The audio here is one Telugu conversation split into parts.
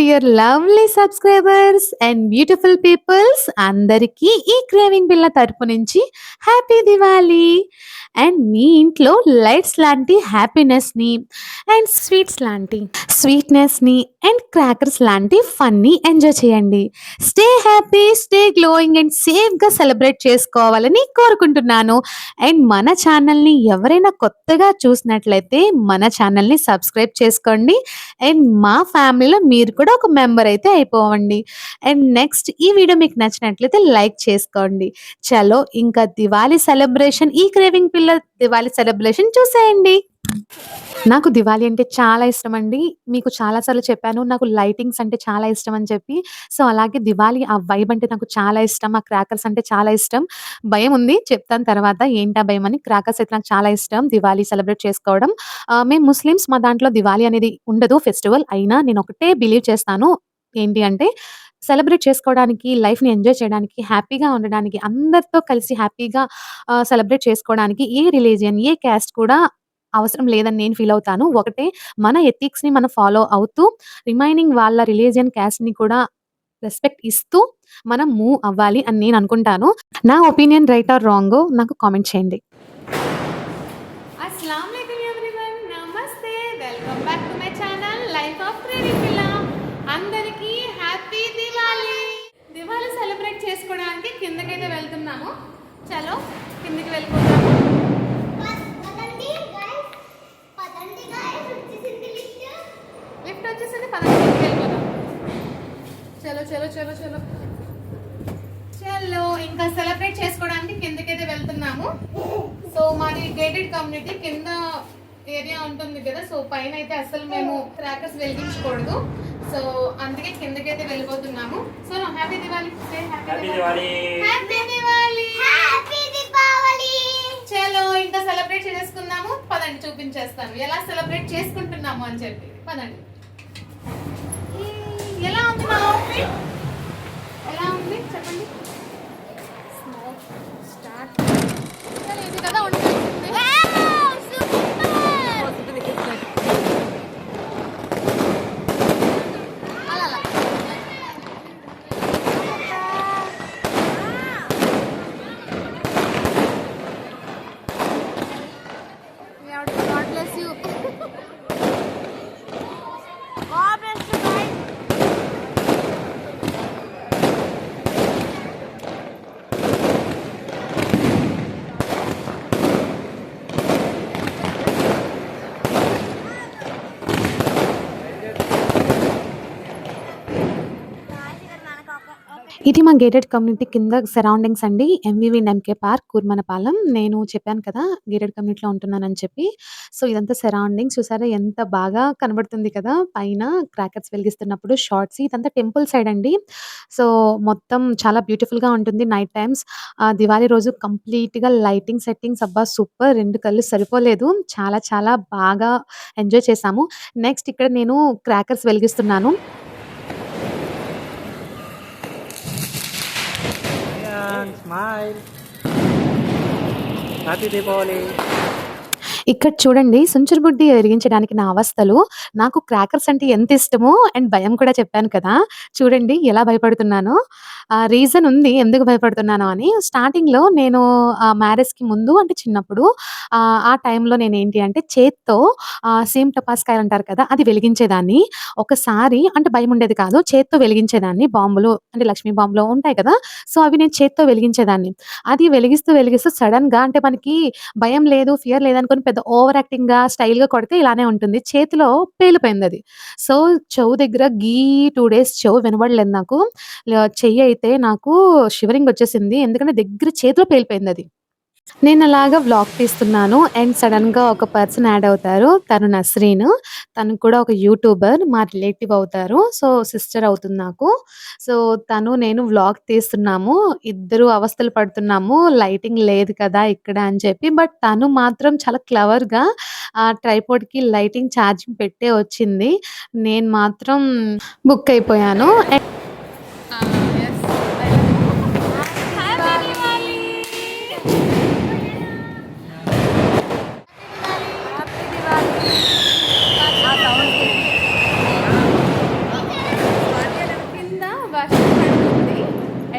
Dear lovely subscribers and beautiful peoples అందరికీ ఈ క్రేవింగ్ పిల్ల తరపు నుంచి హ్యాపీ దివాళీ. అండ్ మీ ఇంట్లో లైట్స్ లాంటి హ్యాపీనెస్ని అండ్ స్వీట్స్ లాంటి స్వీట్నెస్ని అండ్ క్రాకర్స్ లాంటి ఫన్ని ఎంజాయ్ చేయండి. Stay happy stay glowing and సేఫ్గా సెలబ్రేట్ చేసుకోవాలని కోరుకుంటున్నాను. అండ్ మన ఛానల్ని ఎవరైనా కొత్తగా చూసినట్లయితే మన ఛానల్ని సబ్స్క్రైబ్ చేసుకోండి. అండ్ మా ఫ్యామిలీలో మీరు కూడా ఒక మెంబర్ అయితే అయిపోవండి. అండ్ నెక్స్ట్ ఈ వీడియో మీకు నచ్చినట్లయితే లైక్ చేసుకోండి. చలో ఇంకా దివాళీ సెలబ్రేషన్ ఈ క్రేవింగ్ పిల్ల దివాళీ సెలబ్రేషన్ చూసేయండి. నాకు దివాళీ అంటే చాలా ఇష్టం అండి మీకు చాలా సార్లు చెప్పాను నాకు లైటింగ్స్ అంటే చాలా ఇష్టం అని చెప్పి. సో అలాగే దివాళీ ఆ వైబ్ అంటే నాకు చాలా ఇష్టం ఆ క్రాకర్స్ అంటే చాలా ఇష్టం. భయం ఉంది చెప్తాను తర్వాత ఏంటా భయం అని. క్రాకర్స్ అయితే నాకు చాలా ఇష్టం దివాళీ సెలబ్రేట్ చేసుకోవడం. మేము ముస్లిమ్స్ మా దాంట్లో దివాళీ అనేది ఉండదు ఫెస్టివల్ అయినా నేను ఒకటే బిలీవ్ చేస్తాను. ఏంటి అంటే సెలబ్రేట్ చేసుకోవడానికి లైఫ్ని ఎంజాయ్ చేయడానికి హ్యాపీగా ఉండడానికి అందరితో కలిసి హ్యాపీగా సెలబ్రేట్ చేసుకోవడానికి ఏ రిలీజియన్ ఏ క్యాస్ట్ కూడా అవసరం లేదని నేను ఫీల్ అవుతాను. ఒకటే మన ఎథిక్స్ని మనం ఫాలో అవుతూ రిమైనింగ్ వాళ్ళ రిలీజియన్ క్యాస్ట్ని కూడా రెస్పెక్ట్ ఇస్తూ మనం మూవ్ అవ్వాలి అని నేను అనుకుంటాను. నా ఒపీనియన్ రైట్ ఆర్ రాంగ్ నాకు కామెంట్ చేయండి. నమస్తే. Welcome back to my channel life of అందరికీ చేసుకోవడానికి కిందకైతే వెళ్తున్నాము. చలో కిందకి వెళ్ళిపోతాము. లిఫ్ట్ వచ్చేసింది పదండి కిందకి వెళ్ళిపోదాం చలో చలో చలో చలో. చలో ఇంకా సెలబ్రేట్ చేసుకోవడానికి కిందకైతే వెళ్తున్నాము. సో మాది గేటెడ్ కమ్యూనిటీ కింద ఏరియా ఉంటుంది కదా. సో పైన అయితే అసలు మేము క్రాకర్స్ వెలిగించకూడదు. సో అందుకే కిందకైతే వెళ్ళిపోతున్నాము. So happy Diwali. Happy Diwali. Happy Deepavali. చలో ఇంకా సెలబ్రేట్ చేసుకుందాము. పదండి చూపించేస్తాను. ఎలా సెలబ్రేట్ చేసుకుంటున్నాము అని చెప్పి. పదండి. ఎలా ఉంది outfit? ఎలా ఉంది? చెప్పండి. స్టార్ట్ ఇది కదా God bless you. ఇది మా గేటెడ్ కమ్యూనిటీ కింద సరౌండింగ్స్ అండి. MVV MK park Kurmannapalem. నేను చెప్పాను కదా గేటెడ్ కమ్యూనిటీలో ఉంటున్నానని చెప్పి. సో ఇదంతా సరౌండింగ్స్. చూసారా ఎంత బాగా కనబడుతుంది కదా. పైన క్రాకర్స్ వెలిగిస్తున్నప్పుడు షార్ట్స్. ఇదంతా టెంపుల్ సైడ్ అండి. సో మొత్తం చాలా బ్యూటిఫుల్గా ఉంటుంది నైట్ టైమ్స్. దివాళీ రోజు కంప్లీట్గా లైటింగ్ సెట్టింగ్స్. అబ్బా సూపర్! రెండు కళ్ళు సరిపోలేదు. చాలా చాలా బాగా ఎంజాయ్ చేశాము. నెక్స్ట్ ఇక్కడ నేను క్రాకర్స్ వెలిగిస్తున్నాను. Smile. Happy Diwali. ఇక్కడ చూడండి సుంచురుబుడ్డి ఎరిగించడానికి నా అవస్థలు నాకు క్రాకర్స్ అంటే ఎంత ఇష్టమో అండ్ భయం కూడా చెప్పాను కదా. చూడండి ఎలా భయపడుతున్నానో. రీజన్ ఉంది ఎందుకు భయపడుతున్నాను అని. స్టార్టింగ్లో నేను మ్యారేజ్కి ముందు అంటే చిన్నప్పుడు ఆ, ఆ టైంలో నేను ఏంటి అంటే చేత్తో సేమ్ టపాస్కాయలు అంటారు కదా అది వెలిగించేదాన్ని. ఒకసారి అంటే భయం ఉండేది కాదు చేత్తో వెలిగించేదాన్ని. బాంబులు అంటే లక్ష్మీ బాంబులు ఉంటాయి కదా సో అవి నేను చేత్తో వెలిగించేదాన్ని. అది వెలిగిస్తూ వెలిగిస్తూ సడన్గా అంటే మనకి భయం లేదు ఫియర్ లేదనుకొని పెద్ద ఓవర్ యాక్టింగ్గా స్టైల్గా కొడితే ఇలానే ఉంటుంది. చేతిలో పేలిపోయింది అది. సో చెవు దగ్గర గీ టూ డేస్ చెవు వినబడలేదు నాకు. చెయ్యి అయితే నాకు షివరింగ్ వచ్చేసింది. ఎందుకంటే దగ్గర చేతిలో పేలిపోయింది అది. నేను అలాగా వ్లాగ్ తీస్తున్నాను అండ్ సడన్గా ఒక పర్సన్ యాడ్ అవుతారు. తను నస్రీన్. తను కూడా ఒక యూట్యూబర్ మా రిలేటివ్ అవుతారు. సో సిస్టర్ అవుతుంది నాకు. సో తను నేను వ్లాగ్ తీస్తున్నాము. ఇద్దరు అవస్థలు పడుతున్నాము. లైటింగ్ లేదు కదా ఇక్కడ అని చెప్పి. బట్ తను మాత్రం చాలా క్లవర్గా ఆ ట్రైపోర్డ్కి లైటింగ్ ఛార్జింగ్ పెట్టే వచ్చింది. నేను మాత్రం బుక్ అయిపోయాను. And Happy Diwali. వర్షం పడుతుంది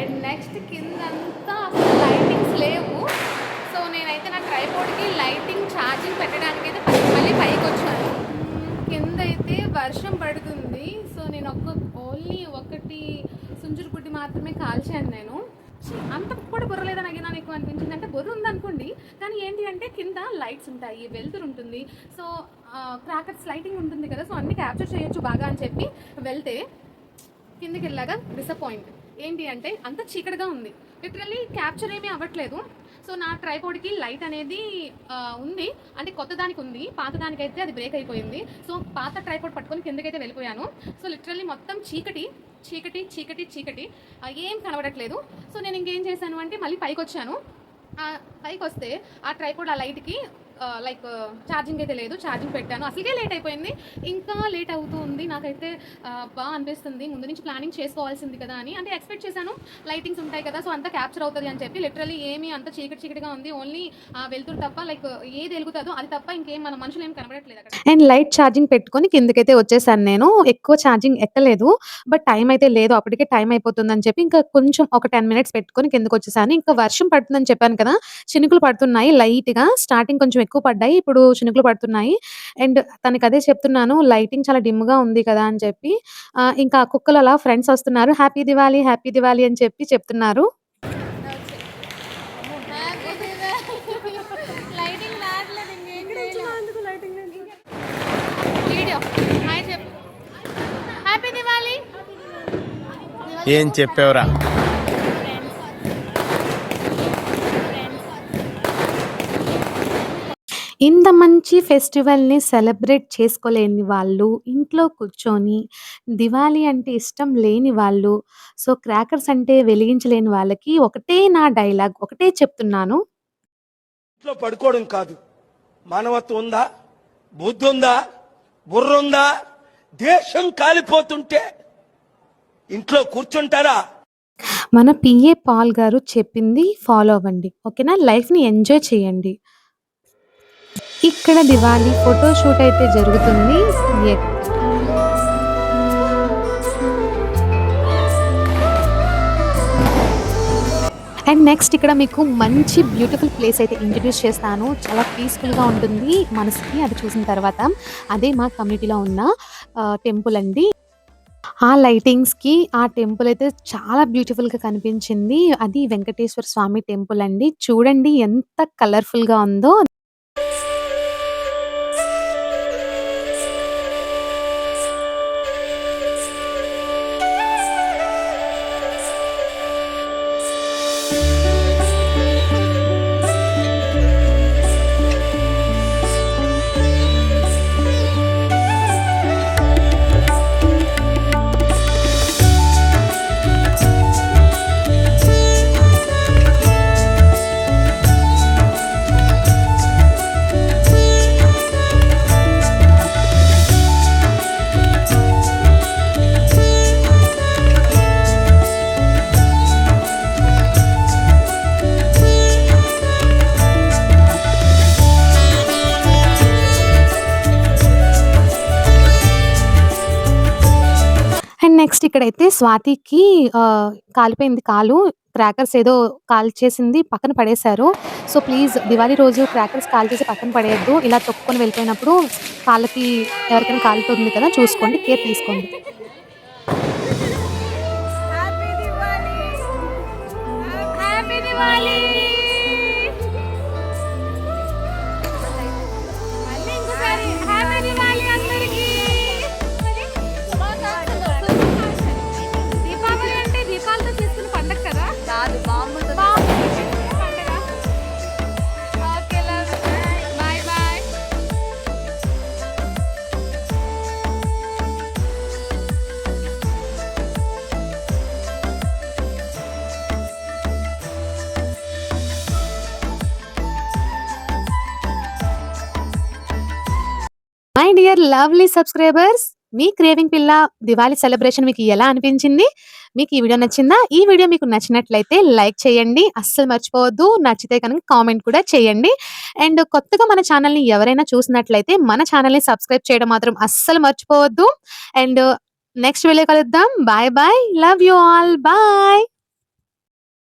అండ్ నెక్స్ట్ కిందంతా అసలు లైటింగ్స్ లేవు సో నేనైతే నా ట్రైపోర్డ్కి లైటింగ్ ఛార్జింగ్ పెట్టడానికి అయితే పై- మళ్ళీ పైకి వచ్చాను కింద అయితే వర్షం పడుతుంది సో నేను ఒక్క ఓన్లీ ఒకటి సుంజురు పుట్టి మాత్రమే కాల్చాను నేను. అంత కూడా బుర్ర లేదని అడిగినా నీకు అనిపించింది? అంటే బుర్ర ఉందనుకోండి కానీ ఏంటి అంటే కింద లైట్స్ ఉంటాయి వెలుతురు ఉంటుంది. సో క్రాకర్స్ లైటింగ్ ఉంటుంది కదా సో అన్ని క్యాప్చర్ చేయొచ్చు బాగా అని చెప్పి వెళ్తే కిందకి వెళ్ళాక డిసప్పాయింట్ ఏంటి అంటే అంత చీకటిగా ఉంది. లిటరల్లీ క్యాప్చర్ ఏమీ అవ్వట్లేదు. సో నా ట్రైపోర్డ్కి లైట్ అనేది ఉంది. అంటే కొత్త దానికి ఉంది. పాత దానికైతే అది బ్రేక్ అయిపోయింది. సో పాత ట్రైపోర్డ్ పట్టుకొని కిందకైతే వెళ్ళిపోయాను. సో లిటరల్లీ మొత్తం చీకటి చీకటి చీకటి చీకటి. ఏం కనబడట్లేదు. సో నేను ఇంకేం చేశాను అంటే మళ్ళీ పైకి వచ్చాను పైకి వస్తే ఆ ట్రైపోర్డ్ ఆ లైట్కి లైక్ ఛార్జింగ్ అయితే లేదు ఛార్జింగ్ పెట్టాను. అసలుకే లేట్ అయిపోయింది. ఇంకా లేట్ అవుతూ ఉంది. నాకైతే బాగా అనిపిస్తుంది. ముందు నుంచి ప్లానింగ్ చేసుకోవాల్సింది కదా అని. అంటే ఎక్స్పెక్ట్ చేశాను. లైటింగ్స్ ఉంటాయి కదా సో అంతా క్యాప్చర్ అవుతుంది అని చెప్పి లిటరలీ ఏమీ అంత చీకటి చీకటిగా ఉంది. ఓన్లీ వెళ్తురు తప్ప లైక్ ఏది వెలుగుతుందో అది తప్ప ఇంకేం మన మనుషులు ఏం కనబడట్లేదు అండ్ లైట్ ఛార్జింగ్ పెట్టుకొని కిందకైతే వచ్చేసాను నేను. ఎక్కువ ఛార్జింగ్ ఎక్కలేదు. బట్ టైం అయితే లేదు. అప్పటికే టైం అయిపోతుందని చెప్పి ఇంకా కొంచెం ఒక టెన్ మినిట్స్ పెట్టుకొని కిందకు వచ్చేసాను ఇంకా వర్షం పడుతుందని చెప్పాను కదా చినుకులు పడుతున్నాయి లైట్గా. స్టార్టింగ్ కొంచెం ఎక్కువ పడ్డాయి ఇప్పుడు చినుకులు పడుతున్నాయి. అండ్ తనకి అదే చెప్తున్నాను లైటింగ్ చాలా డిమ్గా ఉంది కదా అని చెప్పి. ఇంకా కుక్కలు అలా ఫ్రెండ్స్ వస్తున్నారు. హ్యాపీ దివాలి హ్యాపీ దివాలి అని చెప్పి చెప్తున్నారు. లైటింగ్ ఇంకేం వీడియో హాయ్ చెప్పు హ్యాపీ ఏం చెప్పావురా? ఇంత మంచి ఫెస్టివల్‌ని సెలబ్రేట్ చేసుకోలేని వాళ్ళు, ఇంట్లో కూర్చొని దివాళీ అంటే ఇష్టం లేని వాళ్ళు, సో క్రాకర్స్ అంటే వెలిగించలేని వాళ్ళకి ఒకటే నా డైలాగ్ ఒకటే చెప్తున్నాను. ఇంట్లో పడుకోవడం కాదు మానవత్వం ఉందా బుద్ధి ఉందా బుర్ర ఉందా దేశం కాలిపోతుంటే ఇంట్లో కూర్చుంటారా మన పిఏ పాల్ గారు చెప్పింది ఫాలో అవ్వండి. ఓకేనా? లైఫ్‌ని ఎంజాయ్ చేయండి. ఇక్కడ దివాళీ ఫోటో షూట్ అయితే జరుగుతుంది. అండ్ నెక్స్ట్ ఇక్కడ మీకు మంచి బ్యూటిఫుల్ ప్లేస్ అయితే ఇంట్రడ్యూస్ చేస్తాను. చాలా పీస్‌ఫుల్‌గా ఉంటుంది మనసుకి అది చూసిన తర్వాత. అదే మా కమ్యూనిటీలో ఉన్న టెంపుల్ అండి. ఆ లైటింగ్స్‌కి ఆ టెంపుల్ అయితే చాలా బ్యూటిఫుల్‌గా కనిపించింది. అది వెంకటేశ్వర స్వామి టెంపుల్ అండి. చూడండి ఎంత కలర్‌ఫుల్‌గా ఉందో. ఇక్కడైతే స్వాతికి ఆహ్, కాలిపోయింది కాలు. క్రాకర్స్ ఏదో కాల్చేసింది పక్కన పడేశారు. సో ప్లీజ్ దివాళీ రోజు క్రాకర్స్ కాల్చేసి పక్కన పడేయొద్దు. ఇలా తొక్కుకొని వెళ్ళిపోయినప్పుడు కాళ్ళకి ఎవరికైనా కాలుతుంది కదా! చూసుకోండి. కేర్ తీసుకోండి. Happy Diwali happy Diwali dear lovely subscribers మీ క్రేవింగ్ పిల్ల దివాళీ సెలబ్రేషన్ మీకు ఎలా అనిపించింది? మీకు ఈ వీడియో నచ్చిందా? ఈ వీడియో మీకు నచ్చినట్లయితే లైక్ చేయండి. అస్సలు మర్చిపోవద్దు. నచ్చితే కనుక కామెంట్ కూడా చేయండి. అండ్ కొత్తగా మన ఛానల్‌ని ఎవరైనా చూసినట్లయితే మన ఛానల్‌ని సబ్స్క్రైబ్ చేయడం మాత్రం అస్సలు మర్చిపోవద్దు. అండ్ నెక్స్ట్ వీడియో కలుద్దాం bye bye love you all bye